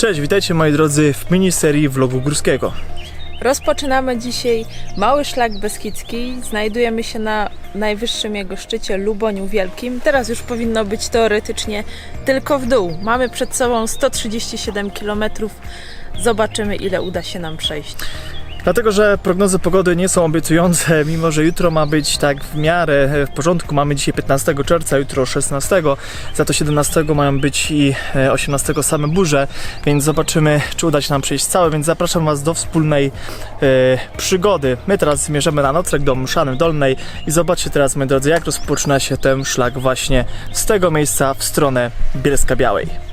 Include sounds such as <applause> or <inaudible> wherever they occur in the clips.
Cześć, witajcie moi drodzy w miniserii vlogu górskiego. Rozpoczynamy dzisiaj mały szlak beskidzki. Znajdujemy się na najwyższym jego szczycie Luboniu Wielkim. Teraz już powinno być teoretycznie tylko w dół. Mamy przed sobą 137 km. Zobaczymy ile uda się nam przejść. Dlatego, że prognozy pogody nie są obiecujące, <laughs> mimo że jutro ma być tak w miarę w porządku. Mamy dzisiaj 15 czerwca, jutro 16, za to 17 mają być i e, 18 same burze, więc zobaczymy, czy uda się nam przejść całe. Więc zapraszam Was do wspólnej e, przygody. My teraz zmierzamy na nocleg do Mszany Dolnej i zobaczcie teraz, moi drodzy, jak rozpoczyna się ten szlak właśnie z tego miejsca w stronę Bielska Białej.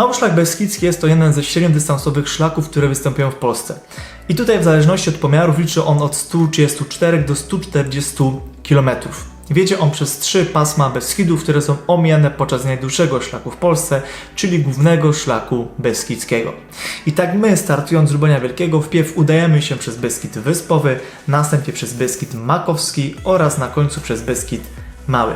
Mały szlak Beskidzki jest to jeden ze średniodystansowych szlaków, które występują w Polsce. I tutaj w zależności od pomiarów liczy on od 134 do 140 km. Wiedzie on przez trzy pasma Beskidów, które są omijane podczas najdłuższego szlaku w Polsce, czyli głównego szlaku beskidzkiego. I tak my, startując z Lubonia Wielkiego, wpierw udajemy się przez Beskid Wyspowy, następnie przez Beskid Makowski oraz na końcu przez Beskid Mały.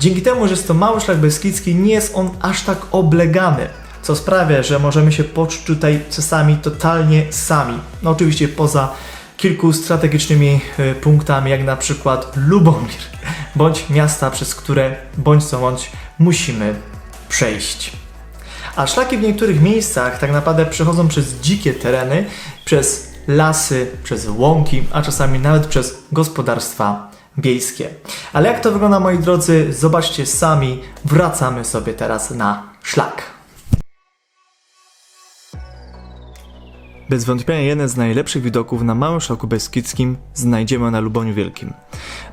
Dzięki temu, że jest to mały szlak beskidzki, nie jest on aż tak oblegany, co sprawia, że możemy się poczuć tutaj czasami totalnie sami. No oczywiście poza kilku strategicznymi y, punktami, jak na przykład Lubomir, <laughs> bądź miasta, przez które bądź co bądź musimy przejść. A szlaki w niektórych miejscach tak naprawdę przechodzą przez dzikie tereny, przez lasy, przez łąki, a czasami nawet przez gospodarstwa wiejskie. Ale jak to wygląda, moi drodzy, zobaczcie sami. Wracamy sobie teraz na szlak. Bez wątpienia jeden z najlepszych widoków na małym szlaku beskidzkim znajdziemy na Luboniu Wielkim.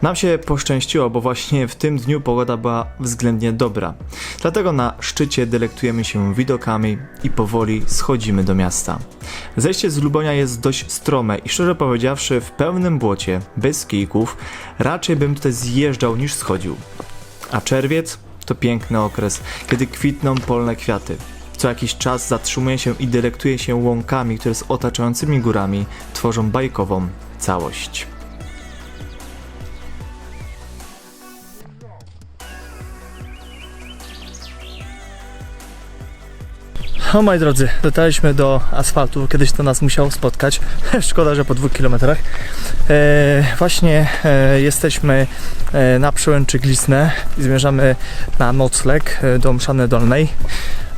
Nam się poszczęściło, bo właśnie w tym dniu pogoda była względnie dobra. Dlatego na szczycie delektujemy się widokami i powoli schodzimy do miasta. Zejście z Lubonia jest dość strome i szczerze powiedziawszy w pełnym błocie, bez kijków, raczej bym tutaj zjeżdżał niż schodził. A czerwiec to piękny okres, kiedy kwitną polne kwiaty. Co jakiś czas zatrzymuje się i delektuje się łąkami, które z otaczającymi górami tworzą bajkową całość. O moi drodzy, dotarliśmy do asfaltu. Kiedyś to nas musiało spotkać. <laughs> Szkoda, że po dwóch kilometrach. E, właśnie e, jesteśmy e, na przełęczy Glisne i zmierzamy na nocleg e, do Mszany Dolnej.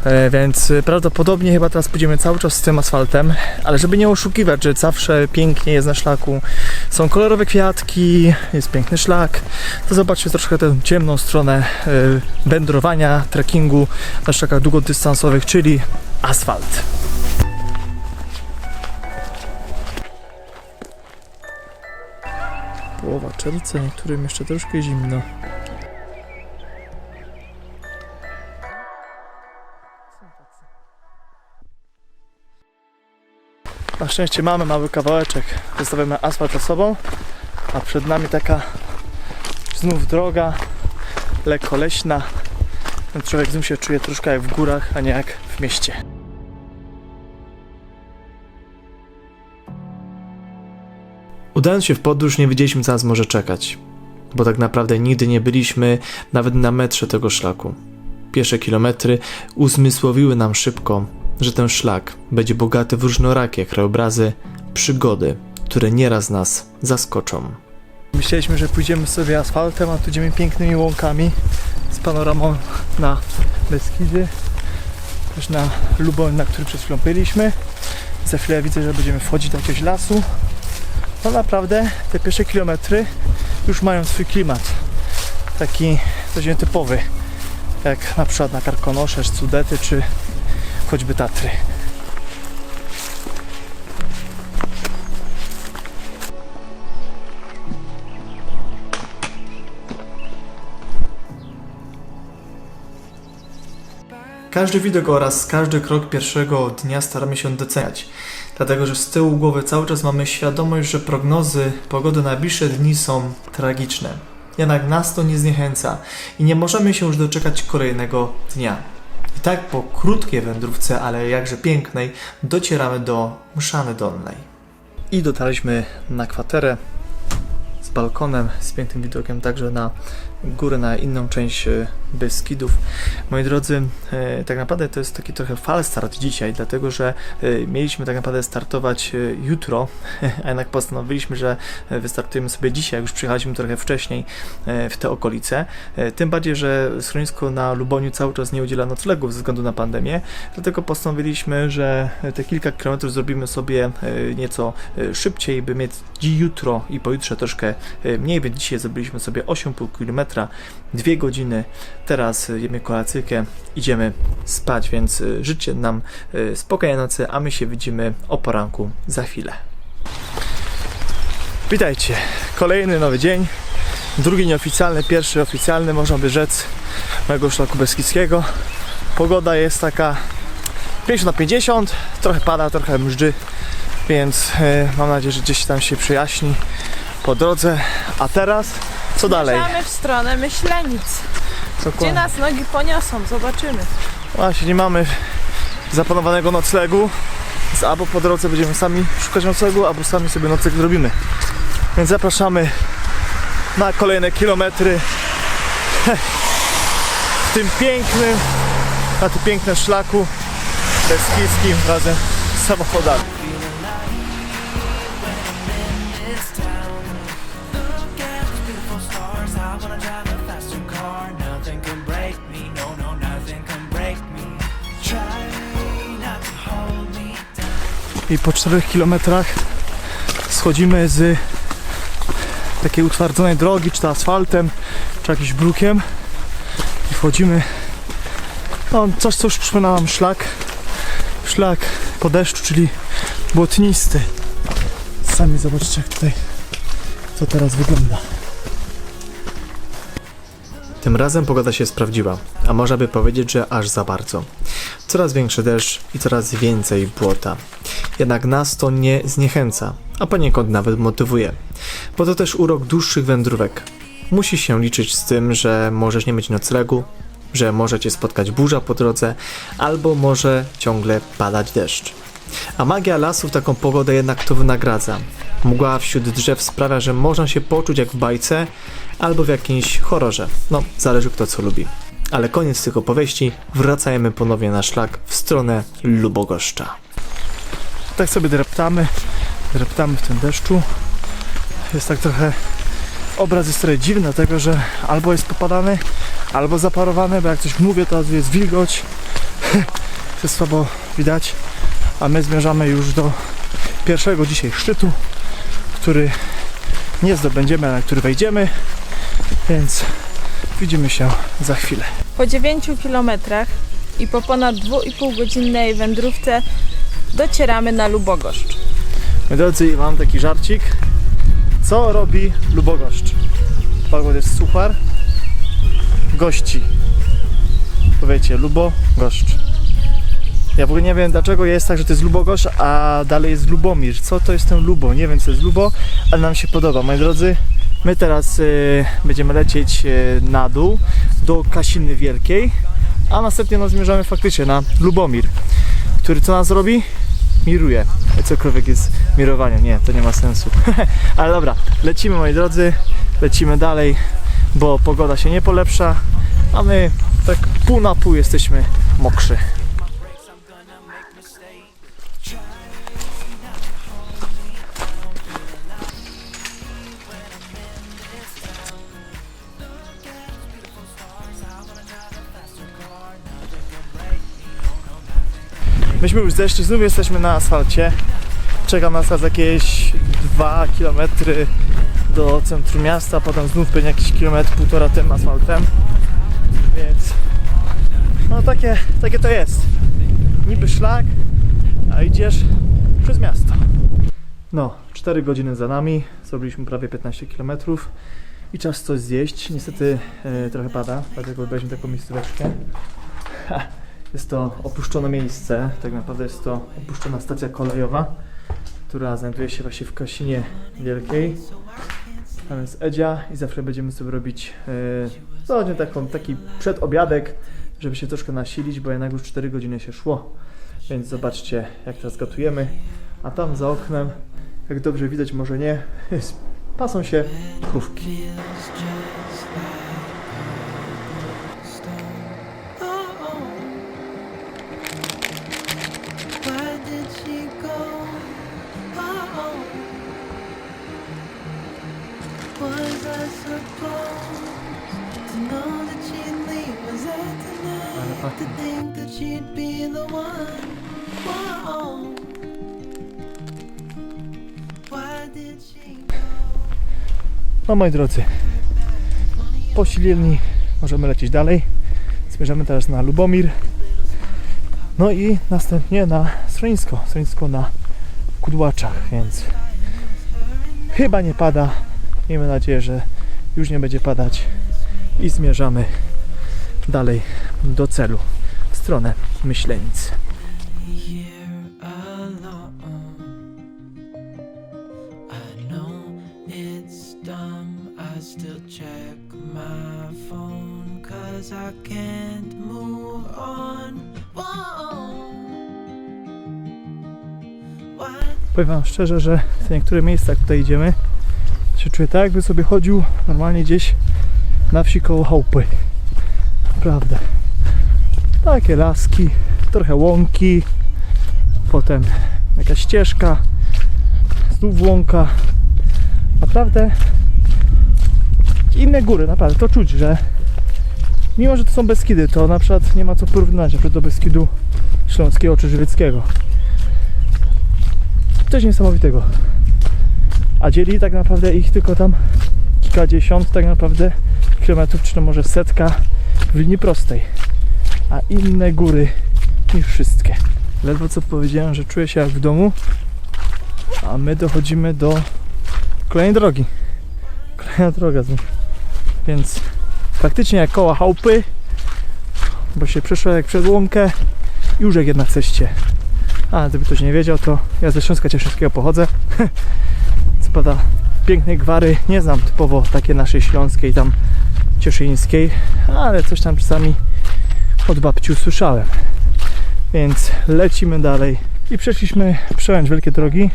E, Więc prawdopodobnie chyba teraz pójdziemy cały czas z tym asfaltem, ale żeby nie oszukiwać, że zawsze pięknie jest na szlaku, są kolorowe kwiatki, jest piękny szlak, to zobaczcie troszkę tę ciemną stronę e, wędrowania, trekkingu na szlakach długodystansowych, czyli asfalt. Połowa czerwca, niektórym jeszcze troszkę zimno. Na szczęście mamy mały kawałeczek. Zostawiamy asfalt za sobą, a przed nami taka znów droga, lekko leśna. Ten człowiek znów się czuje troszkę jak w górach, a nie jak w mieście. Udając się w podróż, nie wiedzieliśmy, co nas może czekać, bo tak naprawdę nigdy nie byliśmy nawet na metrze tego szlaku. Pierwsze kilometry uzmysłowiły nam szybko, że ten szlak będzie bogaty w różnorakie krajobrazy, przygody, które nieraz nas zaskoczą. Myśleliśmy, że pójdziemy sobie asfaltem, a tu idziemy pięknymi łąkami z panoramą na Beskidy, też na Luboń, na który przed chwilą byliśmy. Za chwilę widzę, że będziemy wchodzić do jakiegoś lasu. No naprawdę te pierwsze kilometry już mają swój klimat. Taki dość nietypowy, jak na przykład na Karkonosze, Cudety czy choćby Tatry. Każdy widok oraz każdy krok pierwszego dnia staramy się doceniać, dlatego że z tyłu głowy cały czas mamy świadomość, że prognozy pogody na najbliższe dni są tragiczne. Jednak nas to nie zniechęca i nie możemy się już doczekać kolejnego dnia. Tak po krótkiej wędrówce, ale jakże pięknej, docieramy do Mszany Dolnej. I dotarliśmy na kwaterę z balkonem, z pięknym widokiem także na górę, na inną część e, Beskidów. Moi drodzy, e, tak naprawdę to jest taki trochę falstart dzisiaj, dlatego że e, mieliśmy tak naprawdę startować jutro, <laughs> a jednak postanowiliśmy, że wystartujemy sobie dzisiaj, już przyjechaliśmy trochę wcześniej w te okolice. Tym bardziej, że schronisko na Luboniu cały czas nie udziela noclegów ze względu na pandemię, dlatego postanowiliśmy, że te kilka kilometrów zrobimy sobie nieco szybciej, by mieć jutro i pojutrze troszkę mniej, więc dzisiaj zrobiliśmy sobie 8,5 km, 2 godziny. Teraz e, jemy kolacyjkę, idziemy spać, więc e, życzcie nam e, spokojnej nocy, a my się widzimy o poranku za chwilę. Witajcie, kolejny nowy dzień, drugi nieoficjalny, pierwszy oficjalny, można by rzec, mojego szlaku beskidzkiego. Pogoda jest taka 50 na 50, trochę pada, trochę mżdży, więc mam nadzieję, że gdzieś tam się przyjaśni po drodze. A teraz co dalej? Zmierzamy w stronę Myślenic. Gdzie Dokładnie. nas nogi poniosą? Zobaczymy. Właśnie, nie mamy zaplanowanego noclegu, więc albo po drodze będziemy sami szukać noclegu, albo sami sobie nocleg zrobimy. Więc zapraszamy na kolejne kilometry w tym pięknym, na tym pięknym szlaku beskidzkim razem z samochodami. I po 4 kilometrach schodzimy z takiej utwardzonej drogi, czy to asfaltem, czy jakimś brukiem i wchodzimy no, coś, co już przypomina nam szlak szlak po deszczu, czyli błotnisty sami zobaczcie jak tutaj to teraz wygląda tym razem pogoda się sprawdziła, a można by powiedzieć, że aż za bardzo. Coraz większy deszcz i coraz więcej błota. Jednak nas to nie zniechęca, a poniekąd nawet motywuje. Bo to też urok dłuższych wędrówek. Musisz się liczyć z tym, że możesz nie mieć noclegu, że może cię spotkać burza po drodze, albo może ciągle padać deszcz. A magia lasu w taką pogodę jednak to wynagradza. Mgła wśród drzew sprawia, że można się poczuć jak w bajce albo w jakimś horrorze. No, zależy kto co lubi. Ale koniec tych opowieści, wracajmy ponownie na szlak w stronę Lubogoszcza. Tak sobie dreptamy, dreptamy w tym deszczu. Jest tak trochę obraz jest trochę dziwny, dlatego że albo jest popadany, albo zaparowany, bo jak coś mówię, to jest wilgoć. <laughs> to słabo widać. A my zmierzamy już do pierwszego dzisiaj szczytu, który nie zdobędziemy, na który wejdziemy, więc widzimy się za chwilę. Po 9 kilometrach i po ponad 2,5 godzinnej wędrówce docieramy na Lubogoszcz. Moi drodzy, mam taki żarcik. Co robi Lubogoszcz? Pogod jest suchar. Gości. Powiecie, Lubogoszcz. Ja w ogóle nie wiem dlaczego jest tak, że to jest Lubogoszcz, a dalej jest Lubomir. Co to jest ten Lubo? Nie wiem co jest Lubo, ale nam się podoba. Moi drodzy, my teraz y, będziemy lecieć y, na dół do Kasiny Wielkiej, a następnie no, zmierzamy faktycznie na Lubomir, który co nas robi? Miruje. Cokolwiek jest mirowaniem. Nie, to nie ma sensu. <laughs> Ale dobra, lecimy moi drodzy, lecimy dalej, bo pogoda się nie polepsza, a my tak pół na pół jesteśmy mokrzy. Myśmy już zeszli, znów jesteśmy na asfalcie. Czeka nas teraz jakieś 2 km do centrum miasta, potem znów będzie jakiś kilometr, półtora tym asfaltem. Więc no takie, takie to jest. Niby szlak, a idziesz przez miasto. No, 4 godziny za nami, zrobiliśmy prawie 15 km i czas coś zjeść. Niestety e, trochę pada, dlatego wybraliśmy taką miejscóweczkę. Ha. Jest to opuszczone miejsce, tak naprawdę jest to opuszczona stacja kolejowa, która znajduje się właśnie w Kasinie Wielkiej. Tam jest Edzia i zawsze będziemy sobie robić zachodnie taką, taki przedobiadek, żeby się troszkę nasilić, bo jednak już 4 godziny się szło. Więc zobaczcie, jak teraz gotujemy. A tam za oknem Jak dobrze widać, może nie, <laughs> pasą się krówki. No moi drodzy, po Sililni możemy lecieć dalej. Zmierzamy teraz na Lubomir. No i następnie na schronisko, schronisko na Kudłaczach, więc chyba nie pada. Miejmy nadzieję, że już nie będzie padać i zmierzamy dalej do celu, w stronę Myślenic. Powiem Wam szczerze, że w niektóre miejsca, tutaj idziemy, się czuję tak, jakby sobie chodził normalnie gdzieś na wsi koło chałupy. Naprawdę. Takie laski, trochę łąki, potem jakaś ścieżka, znów łąka. Naprawdę inne góry, naprawdę. To czuć, że mimo, że to są Beskidy, to na przykład nie ma co porównać na do Beskidu Śląskiego czy Żywieckiego coś niesamowitego. A dzieli tak naprawdę ich tylko tam kilkadziesiąt tak naprawdę kilometrów, czy to może setka w linii prostej. A inne góry niż wszystkie. Ledwo co powiedziałem, że czuję się jak w domu, a my dochodzimy do kolejnej drogi. Kolejna droga znów. Więc faktycznie jak koła chałupy, bo się przeszło jak przed łąkę, już jak jednak chcecie. A, gdyby ktoś nie wiedział, to ja ze Śląska Cieszyńskiego pochodzę. <laughs> Co prawda pięknej gwary nie znam typowo takie naszej śląskiej tam cieszyńskiej, ale coś tam czasami od babci słyszałem. Więc lecimy dalej. I przeszliśmy przełęcz Wielkie Drogi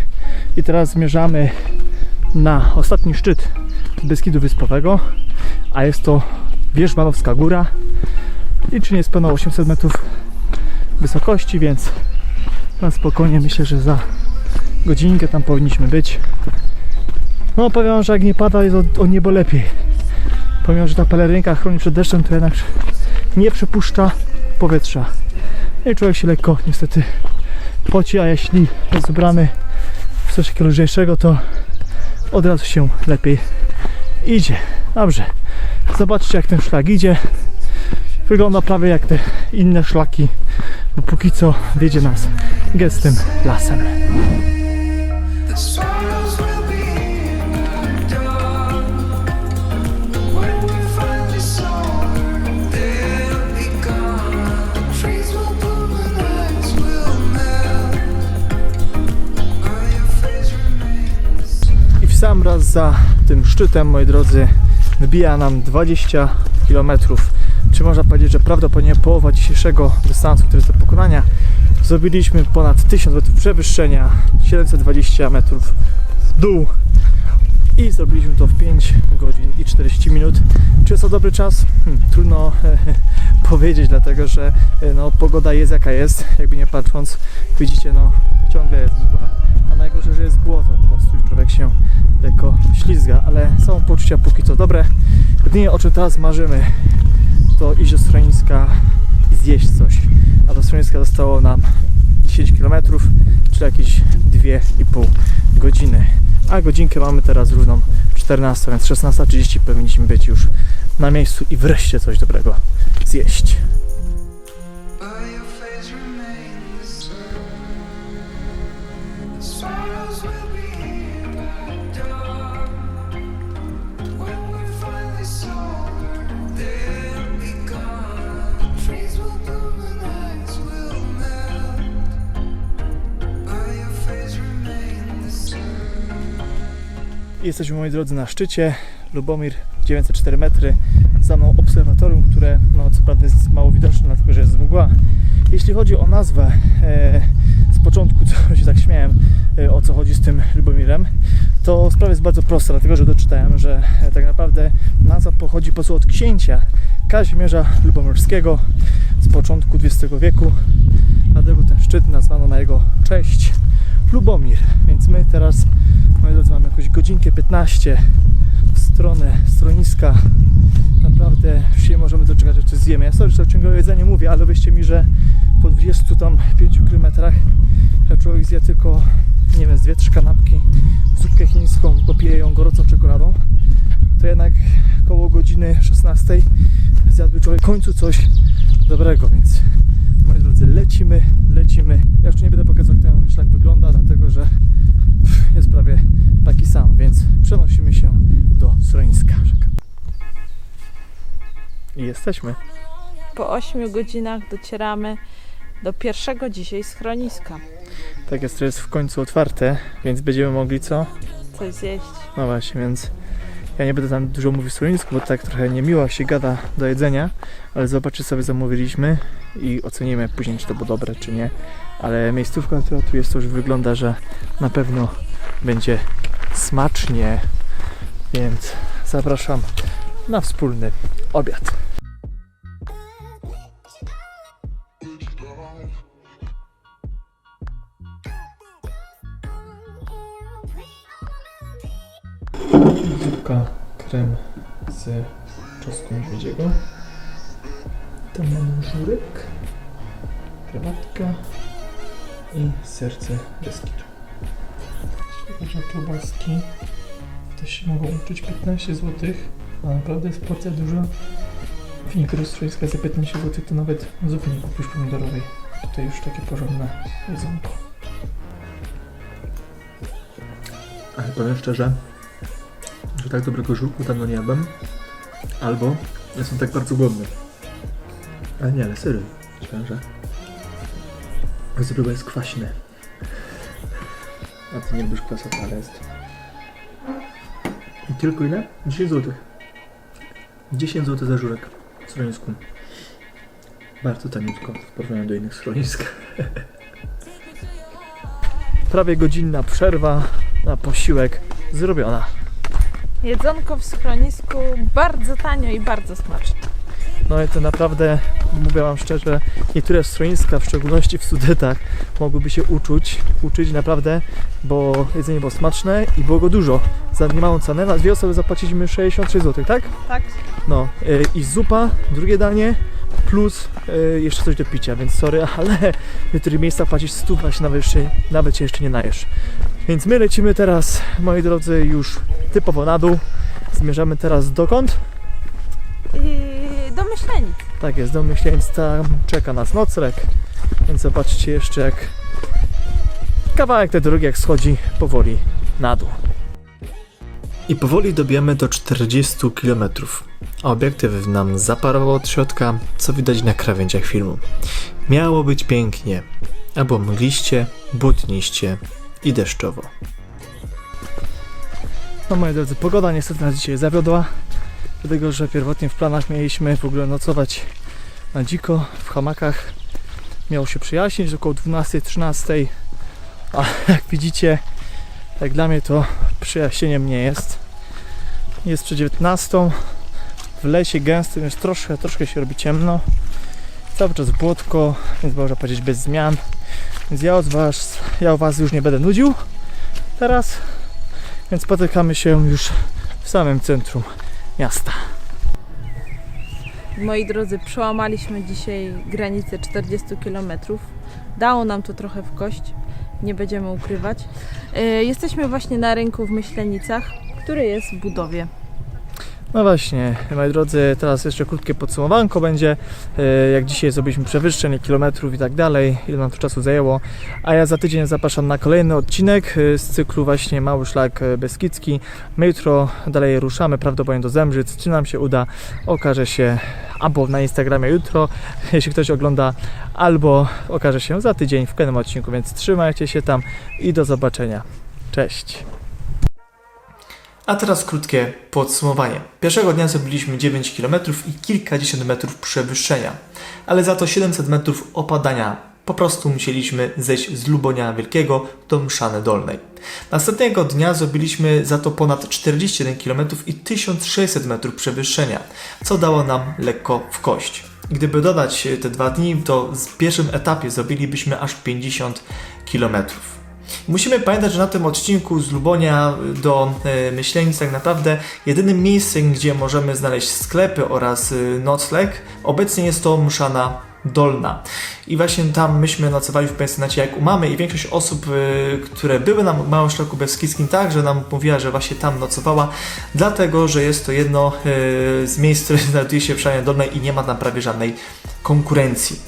i teraz zmierzamy na ostatni szczyt Beskidu Wyspowego, a jest to Wierzbanowska Góra i czy nie jest ponad 800 metrów wysokości, więc na spokojnie myślę, że za godzinkę tam powinniśmy być. No powiem, że jak nie pada jest o, o niebo lepiej. Pomimo, że ta pelerynka chroni przed deszczem, to jednak nie przepuszcza powietrza. No I człowiek się lekko niestety poci, a jeśli jest ubrany w coś takiego lżejszego, to od razu się lepiej idzie. Dobrze. Zobaczcie jak ten szlak idzie. Wygląda prawie jak te inne szlaki, bo póki co wiedzie nas gestym lasem. Sam raz za tym szczytem, moi drodzy, wybija nam 20 km. Czy można powiedzieć, że prawdopodobnie połowa dzisiejszego dystansu, który jest do pokonania. Zrobiliśmy ponad 1000 metrów przewyższenia, 720 metrów w dół zrobiliśmy to w 5 godzin i 40 minut. Czy jest to dobry czas? Hmm, trudno <laughs> powiedzieć, dlatego że e, no, pogoda jest jaka jest, jakby nie patrząc, widzicie, no ciągle jest mgła, a najgorsze, że jest błoto po prostu człowiek się lekko ślizga, ale są poczucia póki co dobre. Jedynie o czym teraz marzymy, to iść do schroniska i zjeść coś. A do schroniska zostało nam 10 km, czyli jakieś 2,5 godziny. A godzinkę mamy teraz równą 14, więc 16.30 powinniśmy być już na miejscu i wreszcie coś dobrego zjeść. Jesteśmy moi drodzy na szczycie Lubomir 904 metry za mną obserwatorium, które no, co prawda jest mało widoczne, dlatego że jest mgła. Jeśli chodzi o nazwę, e, z początku co <laughs> się tak śmiałem, e, o co chodzi z tym Lubomirem, to sprawa jest bardzo prosta, dlatego że doczytałem, że e, tak naprawdę nazwa pochodzi po prostu od księcia Kazimierza Lubomirskiego z początku XX wieku, dlatego ten szczyt nazwano na jego cześć Lubomir. Więc my teraz, drodzy, mamy jakąś godzinkę 15 w stronę stroniska. Naprawdę już się możemy doczekać, coś zjemy. Ja sorry, że ciągle o jedzeniu mówię, ale wierzcie mi, że po 20 tam 5 kilometrach człowiek zje tylko, nie wiem, z dwie, trzy kanapki, zupkę chińską, popije ją gorącą czekoladą, to jednak koło godziny 16 zjadłby człowiek w końcu coś dobrego, więc moi drodzy, lecimy, lecimy. Ja jeszcze nie będę pokazywał, jak ten szlak wygląda, dlatego że jest prawie taki sam, więc przenosimy się do schroniska. I jesteśmy. Po 8 godzinach docieramy do pierwszego dzisiaj schroniska. Tak jest, to jest w końcu otwarte, więc będziemy mogli co? Coś zjeść. No właśnie, więc ja nie będę tam dużo mówił w słonisku, bo tak trochę niemiło się gada do jedzenia, ale zobaczcie sobie zamówiliśmy i ocenimy później, czy to było dobre, czy nie. Ale miejscówka, która tu jest, to już wygląda, że na pewno będzie smacznie, więc zapraszam na wspólny obiad. Zupka, krem z czosnku niedźwiedziego. Tam mamy żurek, herbatka i serce Beskidu. Że kiełbaski też się mogą uczyć 15 zł, a naprawdę jest porcja duża. W mikrostroiska za 15 zł to nawet zupy nie kupisz pomidorowej. Tutaj już takie porządne jedzonko. Ale powiem szczerze, że tak dobrego żurku dawno nie jadłem. Albo jestem tak bardzo głodny. Ale nie, ale serio, szczerze. Żurek jest kwaśny. A ty nie lubisz kwasu, ale jest. I tylko ile? 10 zł. 10 zł za żurek w schronisku. Bardzo taniutko w porównaniu do innych schronisk. <laughs> Prawie godzinna przerwa na posiłek zrobiona. Jedzonko w schronisku bardzo tanio i bardzo smaczne. No i to naprawdę, mówię Wam szczerze, niektóre schroniska, w szczególności w Sudetach, mogłyby się uczyć, uczyć naprawdę, bo jedzenie było smaczne i było go dużo. Za niemałą cenę, na dwie osoby zapłaciliśmy 66 zł, tak? Tak? No y, i zupa, drugie danie, plus y, jeszcze coś do picia, więc sorry, <laughs> ale w niektórych miejscach płacić 100, a się nawet, jeszcze, nawet się jeszcze nie najesz. Więc my lecimy teraz, moi drodzy, już typowo na dół. Zmierzamy teraz dokąd? Tak jest, do Myślenic tam czeka nas nocleg, więc zobaczcie jeszcze jak kawałek tej drogi jak schodzi powoli na dół. I powoli dobijamy do 40 km. A obiektyw nam zaparował od środka, co widać na krawędziach filmu. Miało być pięknie, albo mgliście, błotniście i deszczowo. No moi drodzy, pogoda niestety nas dzisiaj zawiodła, dlatego że pierwotnie w planach mieliśmy w ogóle nocować na dziko, w hamakach. Miało się przyjaśnić około 12-13, a jak widzicie, jak dla mnie to przyjaśnieniem nie jest. Jest przed 19, w lesie gęstym już troszkę, troszkę się robi ciemno. Cały czas błotko, więc można powiedzieć bez zmian. Więc ja od was, ja was już nie będę nudził teraz, więc spotykamy się już w samym centrum miasta. Moi drodzy, przełamaliśmy dzisiaj granicę 40 km. Dało nam to trochę w kość, nie będziemy ukrywać. E, Jesteśmy właśnie na rynku w Myślenicach, który jest w budowie. No właśnie, moi drodzy, teraz jeszcze krótkie podsumowanko będzie, e, jak dzisiaj zrobiliśmy przewyższenie kilometrów i tak dalej, ile nam to czasu zajęło, a ja za tydzień zapraszam na kolejny odcinek e, z cyklu właśnie Mały Szlak e, Beskidzki. My jutro dalej ruszamy, prawdopodobnie do Zembrzyc, czy nam się uda, okaże się albo na Instagramie jutro, <laughs> jeśli ktoś ogląda, albo okaże się za tydzień w kolejnym odcinku, więc trzymajcie się tam i do zobaczenia. Cześć! A teraz krótkie podsumowanie. Pierwszego dnia zrobiliśmy 9 km i kilkadziesiąt metrów przewyższenia, ale za to 700 metrów opadania Po prostu musieliśmy zejść z Lubonia Wielkiego do Mszany Dolnej. Następnego dnia zrobiliśmy za to ponad 41 km i 1600 metrów przewyższenia, co dało nam lekko w kość. Gdyby dodać te dwa dni, to w pierwszym etapie zrobilibyśmy aż 50 kilometrów. Musimy pamiętać, że na tym odcinku z Lubonia do e, Myślenic tak naprawdę jedynym miejscem, gdzie możemy znaleźć sklepy oraz e, nocleg, obecnie jest to Mszana Dolna. I właśnie tam myśmy nocowali w pensjonacie jak u mamy i większość osób, e, które były na Małym Szlaku Beskidzkim także nam mówiła, że właśnie tam nocowała, dlatego, że jest to jedno e, z miejsc, które <laughs> znajduje się w Mszanie Dolnej i nie ma tam prawie żadnej konkurencji.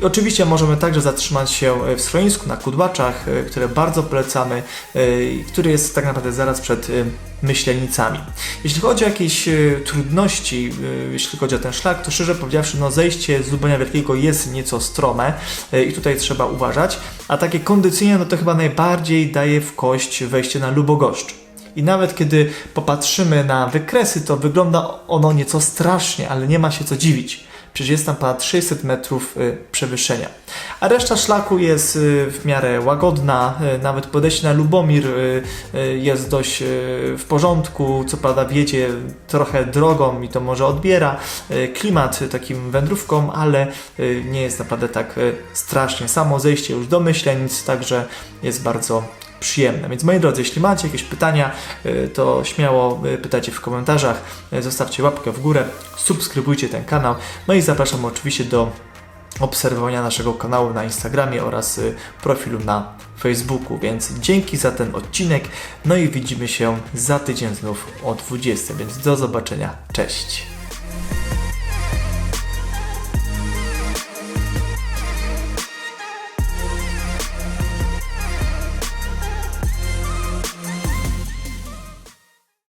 I oczywiście możemy także zatrzymać się w schronisku na Kudłaczach, które bardzo polecamy, i który jest tak naprawdę zaraz przed Myślenicami. Jeśli chodzi o jakieś trudności, jeśli chodzi o ten szlak, to szczerze powiedziawszy, no zejście z Lubonia Wielkiego jest nieco strome e, i tutaj trzeba uważać, a takie kondycyjne, no to chyba najbardziej daje w kość wejście na Lubogoszcz. I nawet kiedy popatrzymy na wykresy, to wygląda ono nieco strasznie, ale nie ma się co dziwić. Przecież jest tam ponad 600 metrów y, przewyższenia. A reszta szlaku jest y, w miarę łagodna, y, nawet podejście na Lubomir jest dość w porządku. Co prawda wjedzie trochę drogą i to może odbiera klimat takim wędrówką, ale nie jest naprawdę tak strasznie. Samo zejście już do Myślenic, także jest bardzo przyjemne. Więc moi drodzy, jeśli macie jakieś pytania, y, to śmiało y, pytajcie w komentarzach, y, zostawcie łapkę w górę, subskrybujcie ten kanał, no i zapraszam oczywiście do obserwowania naszego kanału na Instagramie oraz profilu na Facebooku, więc dzięki za ten odcinek, no i widzimy się za tydzień znów o 20, więc do zobaczenia, cześć!